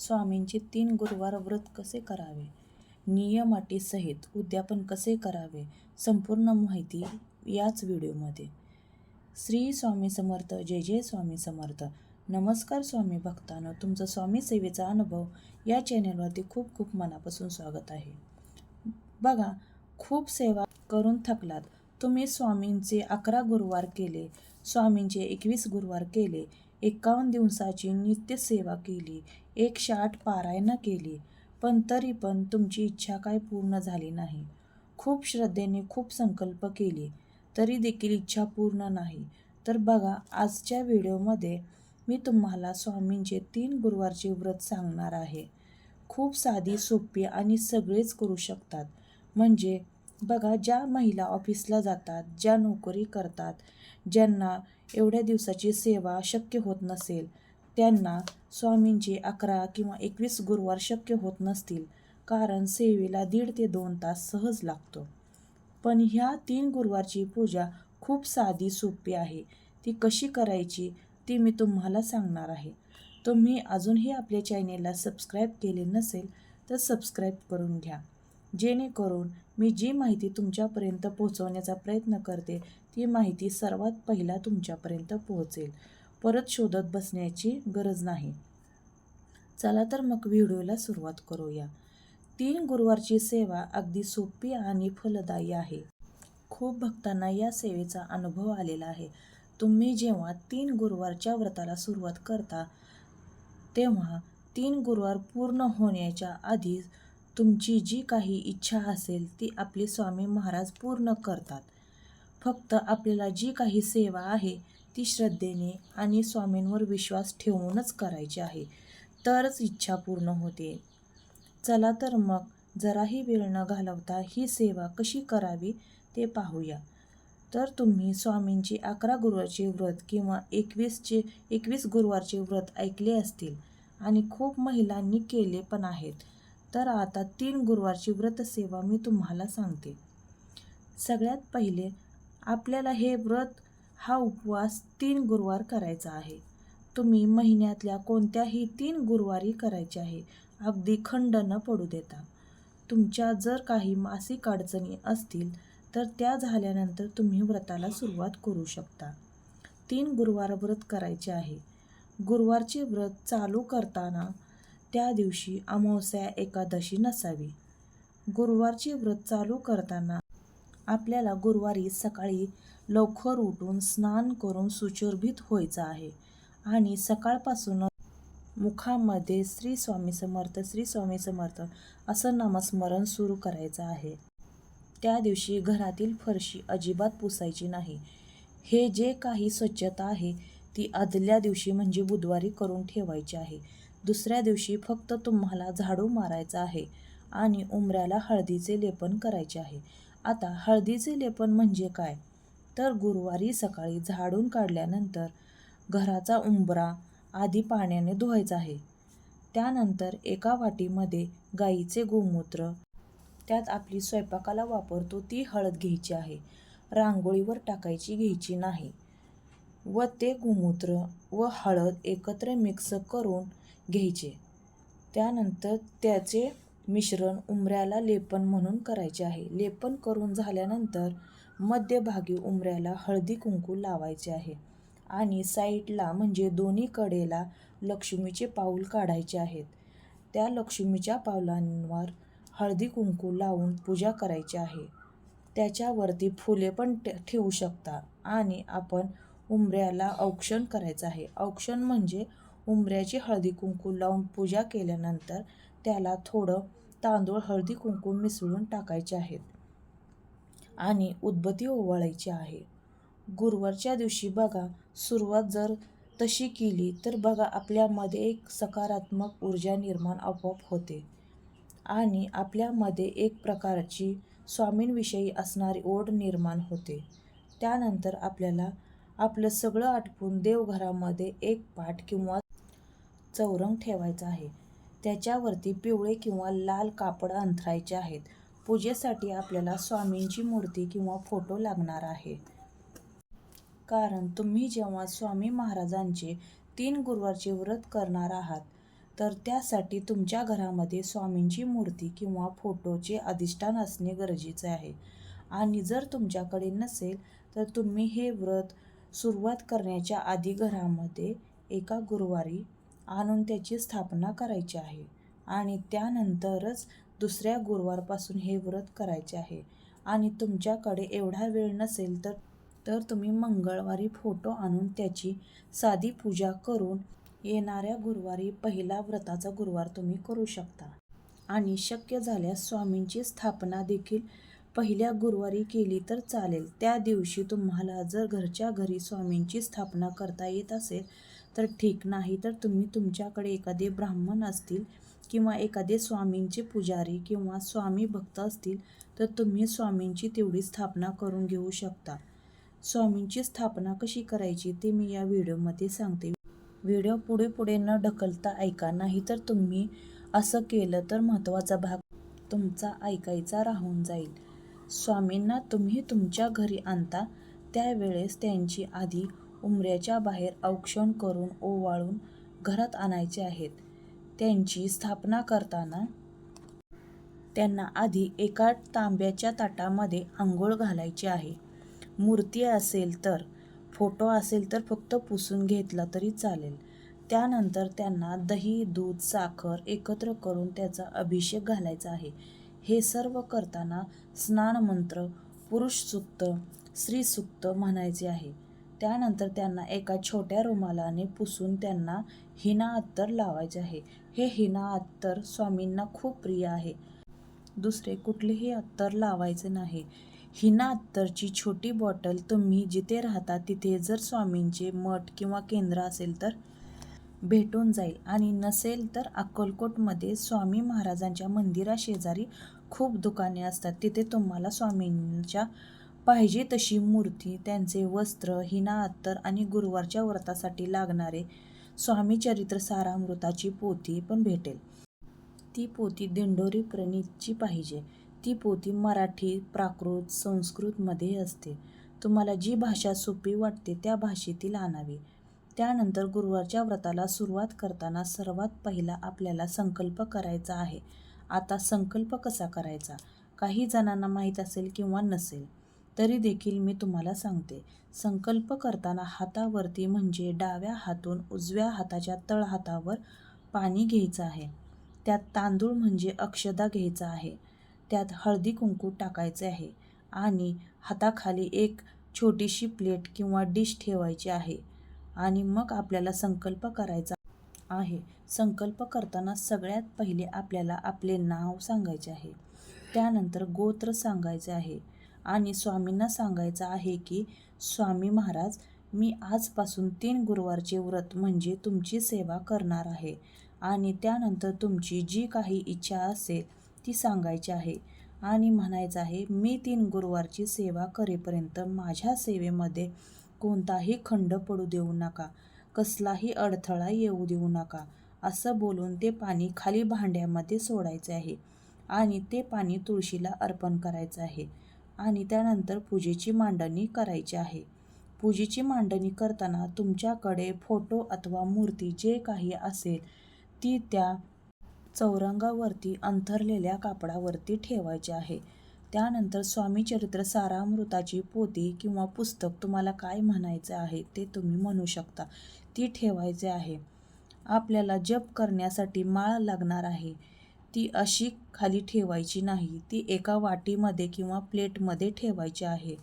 स्वामींचे तीन गुरुवार व्रत कसे करावे? नियम अटीसहित उद्यापन कसे करावे? संपूर्ण माहिती याच व्हिडिओमध्ये. श्री स्वामी समर्थ जय जय स्वामी समर्थ. नमस्कार स्वामी भक्तांनो तुमचं स्वामी सेवेचा अनुभव या चॅनलवरती खूप खूप मनापासून स्वागत आहे. बघा खूप सेवा करून थकलात. तुम्ही स्वामींचे अकरा गुरुवार केले स्वामींचे एकवीस गुरुवार केले एकावन्न दिवसाची नित्य सेवा केली एकशे आठ पारायणं केली पण तरी पण तुमची इच्छा काय पूर्ण झाली नाही. खूप श्रद्धेने खूप संकल्प केले तरी देखील इच्छा पूर्ण नाही. तर बघा आजच्या व्हिडिओमध्ये मी तुम्हाला स्वामींचे तीन गुरुवारचे व्रत सांगणार आहे. खूप साधी सोपी आणि सगळेच करू शकतात. म्हणजे बघा ज्या महिला ऑफिसला जातात ज्या नोकरी करतात ज्यांना एवढ्या दिवसाची सेवा शक्य होत नसेल त्यांना स्वामींचे अकरा किंवा एकवीस गुरुवार शक्य होत नसतील कारण सेवेला दीड ते दोन तास सहज लागतो. पण ह्या तीन गुरुवारची पूजा खूप साधी सोपी आहे. ती कशी करायची ती मी तुम्हाला सांगणार आहे. तुम्ही अजूनही आपल्या चॅनेलला सबस्क्राईब केले नसेल तर सबस्क्राईब करून घ्या. जेणेकरून मी जी माहिती तुमच्यापर्यंत पोहोचवण्याचा प्रयत्न करते ती माहिती सर्वात पहिला तुमच्यापर्यंत पोहोचेल. परत शोधत बसण्याची गरज नाही. चला तर मग व्हिडिओला सुरुवात करूया. तीन गुरुवारची सेवा अगदी सोपी आणि फलदायी आहे. खूप भक्तांना या सेवेचा अनुभव आलेला आहे. तुम्ही जेव्हा तीन गुरुवारच्या व्रताला सुरुवात करता तेव्हा तीन गुरुवार पूर्ण होण्याच्या आधीच तुमची जी काही इच्छा असेल ती आपले स्वामी महाराज पूर्ण करतात. फक्त आपल्याला जी काही सेवा आहे ती श्रद्धेने आणि स्वामींवर विश्वास ठेवूनच करायची आहे. तरच इच्छा पूर्ण होते. चला तर मग जराही वेळ न घालवता ही सेवा कशी करावी ते पाहूया. तर तुम्ही स्वामींचे अकरा गुरुवारचे व्रत किंवा एकवीसचे एकवीस गुरुवारचे व्रत ऐकले असतील आणि खूप महिलांनी केले पण आहेत तर आता तीन गुरुवारची व्रतसेवा मी तुम्हाला सांगते. सगळ्यात पहिले आपल्याला हे व्रत हा उपवास तीन गुरुवार करायचा आहे. तुम्ही महिन्यातल्या कोणत्याही तीन गुरुवारी करायचे आहे अगदी खंड न पडू देता. तुमच्या जर काही मासिक अडचणी असतील तर त्या झाल्यानंतर तुम्ही व्रताला सुरुवात करू शकता. तीन गुरुवार व्रत करायचे आहे. गुरुवारचे व्रत चालू करताना त्या दिवशी अमावस्या एकादशी नसावी. गुरुवारचे व्रत चालू करताना आपल्याला गुरुवारी सकाळी लवकर उठून स्नान करून सुशोभित व्हायचं आहे. आणि सकाळपासून मुखामध्ये श्री स्वामी समर्थ श्री स्वामी समर्थ असं नामस्मरण सुरू करायचं आहे. त्या दिवशी घरातील फरशी अजिबात पुसायची नाही. हे जे काही स्वच्छता आहे ती आदल्या दिवशी म्हणजे बुधवारी करून ठेवायची आहे. दुसऱ्या दिवशी फक्त तुम्हाला झाडू मारायचं आहे आणि उमऱ्याला हळदीचे लेपन करायचे आहे. आता हळदीचे लेपन म्हणजे काय? तर गुरुवारी सकाळी झाडून काढल्यानंतर घराचा उंबरा आधी पाण्याने धुवायचा आहे. त्यानंतर एका वाटीमध्ये गाईचे गोमूत्र त्यात आपली स्वयंपाकाला वापरतो ती हळद घ्यायची आहे. रांगोळीवर टाकायची घ्यायची नाही. व ते गोमूत्र व हळद एकत्र मिक्स करून घ्यायचे. त्यानंतर त्याचे मिश्रण उमऱ्याला लेपन म्हणून करायचे आहे. लेपन करून झाल्यानंतर मध्यभागी उमऱ्याला हळदी कुंकू लावायचे आहे. आणि साईडला म्हणजे दोन्ही कडेला लक्ष्मीचे पाऊल काढायचे आहेत. त्या लक्ष्मीच्या पावलांवर हळदी कुंकू लावून पूजा करायची आहे. त्याच्यावरती फुले पण ठेवू शकता. आणि आपण उंबऱ्याला औक्षण करायचं आहे. औक्षण म्हणजे उंबऱ्याची हळदी कुंकू लावून पूजा केल्यानंतर त्याला थोडं तांदूळ हळदी कुंकू मिसळून टाकायचे आहेत. आणि उदबत्ती ओवाळायची आहे. गुरुवारच्या दिवशी बघा सुरुवात जर तशी केली तर बघा आपल्यामध्ये एक सकारात्मक ऊर्जा निर्माण आपोआप होते. आणि आपल्यामध्ये एक प्रकारची स्वामींविषयी असणारी ओढ निर्माण होते. त्यानंतर आपल्याला आपलं सगळं आटपून देवघरामध्ये एक पाठ किंवा चौरंग ठेवायचा आहे. त्याच्यावरती पिवळे किंवा लाल कापड अंथरायचे आहेत. पूजेसाठी आपल्याला स्वामींची मूर्ती किंवा फोटो लागणार आहे. कारण तुम्ही जेव्हा स्वामी महाराजांचे तीन गुरुवारचे व्रत करणार आहात तर त्यासाठी तुमच्या घरामध्ये स्वामींची मूर्ती किंवा फोटोचे अधिष्ठान असणे गरजेचे आहे. आणि जर तुमच्याकडे नसेल तर तुम्ही हे व्रत सुरुवात करण्याच्या आधी घरामध्ये एका गुरुवारी आणून त्याची स्थापना करायची आहे. आणि त्यानंतरच दुसऱ्या गुरुवारपासून हे व्रत करायचे आहे. आणि तुमच्याकडे एवढा वेळ नसेल तर तर तुम्ही मंगळवारी फोटो आणून त्याची साधी पूजा करून येणाऱ्या गुरुवारी पहिला व्रताचा गुरुवार तुम्ही करू शकता. आणि शक्य झाल्यास स्वामींची स्थापना देखील पहिल्या गुरुवारी केली तर चालेल. त्या दिवशी तुम्हाला जर घरच्या घरी स्वामींची स्थापना करता येत असेल तर ठीक. नाही तर तुम्ही तुमच्याकडे एखादे ब्राह्मण असतील किंवा एखादे स्वामींचे पुजारी किंवा स्वामी भक्त असतील तर तुम्ही स्वामींची तेवढी स्थापना करून घेऊ शकता. स्वामींची स्थापना कशी करायची ते मी या व्हिडिओमध्ये सांगते. व्हिडिओ पुढे पुढे न ढकलता ऐका नाही तर तुम्ही असं केलं तर महत्त्वाचा भाग तुमचा ऐकायचा राहून जाईल. स्वामींना तुम्ही तुमच्या घरी आणता त्यावेळेस त्यांची आधी उमऱ्याच्या बाहेर औक्षण करून ओवाळून घरात आणायचे आहेत. त्यांची स्थापना करताना त्यांना आधी एका तांब्याच्या ताटामध्ये आंघोळ घालायची आहे. मूर्ती असेल तर फोटो असेल तर फक्त पुसून घेतला तरी चालेल. त्यानंतर त्यांना दही दूध साखर एकत्र करून त्याचा अभिषेक घालायचा आहे. हे सर्व करताना स्नानमंत्र पुरुष सुक्त स्त्री सुक्त म्हणायचे आहे. त्यानंतर त्यांना एका छोट्या रुमालाने पुसून त्यांना हिना अत्तर लावायचे आहे. हे हिना अत्तर स्वामींना खूप प्रिय आहे. दुसरे कुठलेही अत्तर लावायचे नाही. हिना अत्तरची छोटी बॉटल तुम्ही जिथे राहता तिथे जर स्वामींचे मठ किंवा केंद्र असेल तर भेटून जाईल. आणि नसेल तर अक्कलकोटमध्ये स्वामी महाराजांच्या मंदिराशेजारी खूप दुकाने असतात. तिथे तुम्हाला स्वामींच्या पाहिजे तशी मूर्ती त्यांचे वस्त्र हिना अत्तर आणि गुरुवारच्या व्रतासाठी लागणारे स्वामी चरित्र सारामृताची पोथी पण भेटेल. ती पोथी दिंडोरी प्रणीतची पाहिजे. ती पोथी मराठी प्राकृत संस्कृतमध्ये असते. तुम्हाला जी भाषा सोपी वाटते त्या भाषेतील आणावी. त्यानंतर गुरुवारच्या व्रताला सुरुवात करताना सर्वात पहिला आपल्याला संकल्प करायचा आहे. आता संकल्प कसा करायचा? काही जणांना माहीत असेल किंवा नसेल. तरी देखील मी तुम्हाला सांगते. संकल्प करताना हातावरती म्हणजे डाव्या हातून उजव्या हाताच्या तळहातावर पाणी घ्यायचं आहे. त्यात तांदूळ म्हणजे अक्षदा घ्यायचा आहे. त्यात हळदी कुंकू टाकायचे आहे आणि हाताखाली एक छोटीशी प्लेट किंवा डिश ठेवायची आहे आणि मग आपल्याला संकल्प करायचा आहे. संकल्प करताना सगळ्यात पहिले आपल्याला आपले नाव सांगायचे आहे. त्यानंतर गोत्र सांगायचे आहे. आणि स्वामींना सांगायचं आहे की स्वामी महाराज मी आजपासून तीन गुरुवारचे व्रत म्हणजे तुमची सेवा करणार आहे आणि त्यानंतर तुमची जी काही इच्छा असेल ती सांगायची आहे आणि म्हणायचं आहे मी तीन गुरुवारची सेवा करेपर्यंत माझ्या सेवेमध्ये कोणताही खंड पडू देऊ नका कसलाही अडथळा येऊ देऊ नका असं बोलून ते पाणी खाली भांड्यामध्ये सोडायचे आहे आणि ते पाणी तुळशीला अर्पण करायचं आहे. आणि त्यानंतर पूजेची मांडणी करायची आहे. पूजेची मांडणी करताना तुमच्याकडे फोटो अथवा मूर्ती जे काही असेल ती त्या चौरंगावरती अंथरलेल्या कापडावरती ठेवायची आहे. त्यानंतर स्वामी चरित्र सारामृताची पोती किंवा पुस्तक तुम्हाला काय म्हणायचं आहे ते तुम्ही म्हणू शकता. ती ठेवायचे आहे. आपल्याला जप करण्यासाठी माळ लागणार आहे. ती अशी खाली ठेवायची नाही. ती एका वाटीमध्ये किंवा प्लेटमध्ये ठेवायची आहे.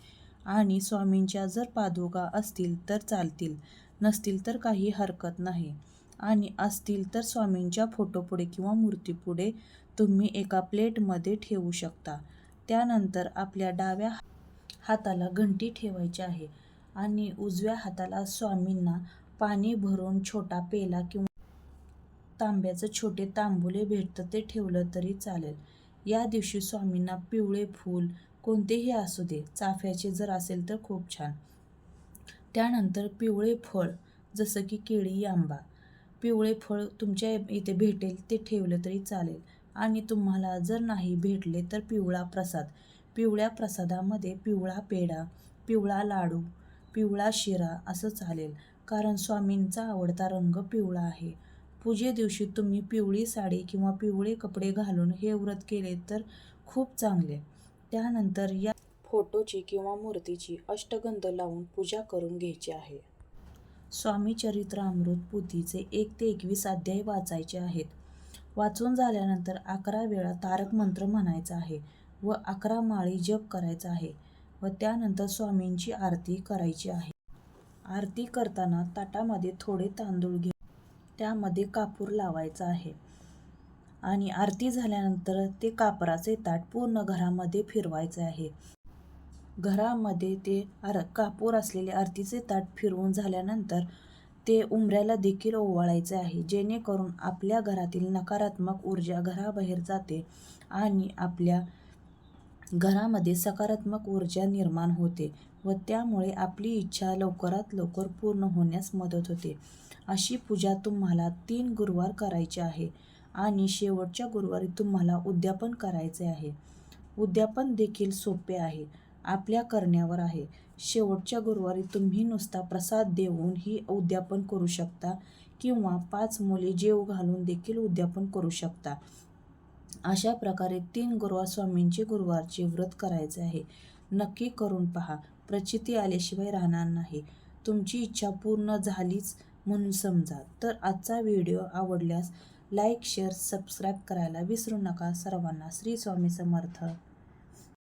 आणि स्वामींच्या जर पादुका असतील तर चालतील नसतील तर काही हरकत नाही. आणि असतील तर स्वामींच्या फोटोपुढे किंवा मूर्तीपुढे तुम्ही एका प्लेटमध्ये ठेवू शकता. त्यानंतर आपल्या डाव्या हाताला घंटी ठेवायची आहे. आणि उजव्या हाताला स्वामींना पाणी भरून छोटा पेला किंवा तांब्याचं छोटे तांबुले भेटतं ते ठेवलं तरी चालेल. या दिवशी स्वामींना पिवळे फूल कोणतेही असू दे चाफ्याचे जर असेल तर खूप छान. त्यानंतर पिवळे फळ जसं की केळी आंबा. पिवळे फळ तुमच्या इथे भेटेल ते ठेवलं तरी चालेल. आणि तुम्हाला जर नाही भेटले तर पिवळा प्रसाद. पिवळ्या प्रसादामध्ये पिवळा पेढा पिवळा लाडू पिवळा शिरा असं चालेल. कारण स्वामींचा आवडता रंग पिवळा आहे. पूजे दिवशी तुम्ही पिवळी साडी किंवा पिवळे कपडे घालून हे व्रत केले तर खूप चांगले. त्यानंतर या फोटोची किंवा मूर्तीची अष्टगंध लावून पूजा करून घ्यायची आहे. स्वामी चरित्रामृत पुथीचे एक ते एकवीस अध्याय वाचायचे आहेत. वाचून झाल्यानंतर अकरा वेळा तारक मंत्र म्हणायचा आहे व अकरा माळी जप करायचा आहे व त्यानंतर स्वामींची आरती करायची आहे. आरती करताना ताटामध्ये थोडे तांदूळ घेऊन त्यामध्ये कापूर लावायचा आहे. आणि आरती झाल्यानंतर ते कापराचे ताट पूर्ण घरामध्ये फिरवायचे आहे. घरामध्ये ते आर कापूर असलेले आरतीचे ताट फिरवून झाल्यानंतर ते उंबऱ्याला देखील ओवाळायचे आहे. जेणेकरून आपल्या घरातील नकारात्मक ऊर्जा घराबाहेर जाते आणि आपल्या घरामध्ये सकारात्मक ऊर्जा निर्माण होते व त्यामुळे आपली इच्छा लवकरात लवकर पूर्ण होण्यास मदत होते. अशी पूजा तुम्हाला तीन गुरुवार करायची आहे आणि शेवटच्या गुरुवारी तुम्हाला उद्यापन करायचे आहे. उद्यापन देखील सोपे आहे आपल्या करण्यावर आहे. शेवटच्या गुरुवारी तुम्ही नुसता प्रसाद देऊन ही उद्यापन करू शकता किंवा पाच मुले जेव घालून देखील उद्यापन करू शकता. अशा प्रकारे तीन गुरुवार स्वामींचे गुरुवारचे व्रत करायचे आहे. नक्की करून पहा. प्रचिती आल्याशिवाय राहणार नाही. तुमची इच्छा पूर्ण झालीच म्हणून समजा. तर आजचा व्हिडिओ आवडल्यास लाईक शेअर सबस्क्राईब करायला विसरू नका. सर्वांना श्री स्वामी समर्थ.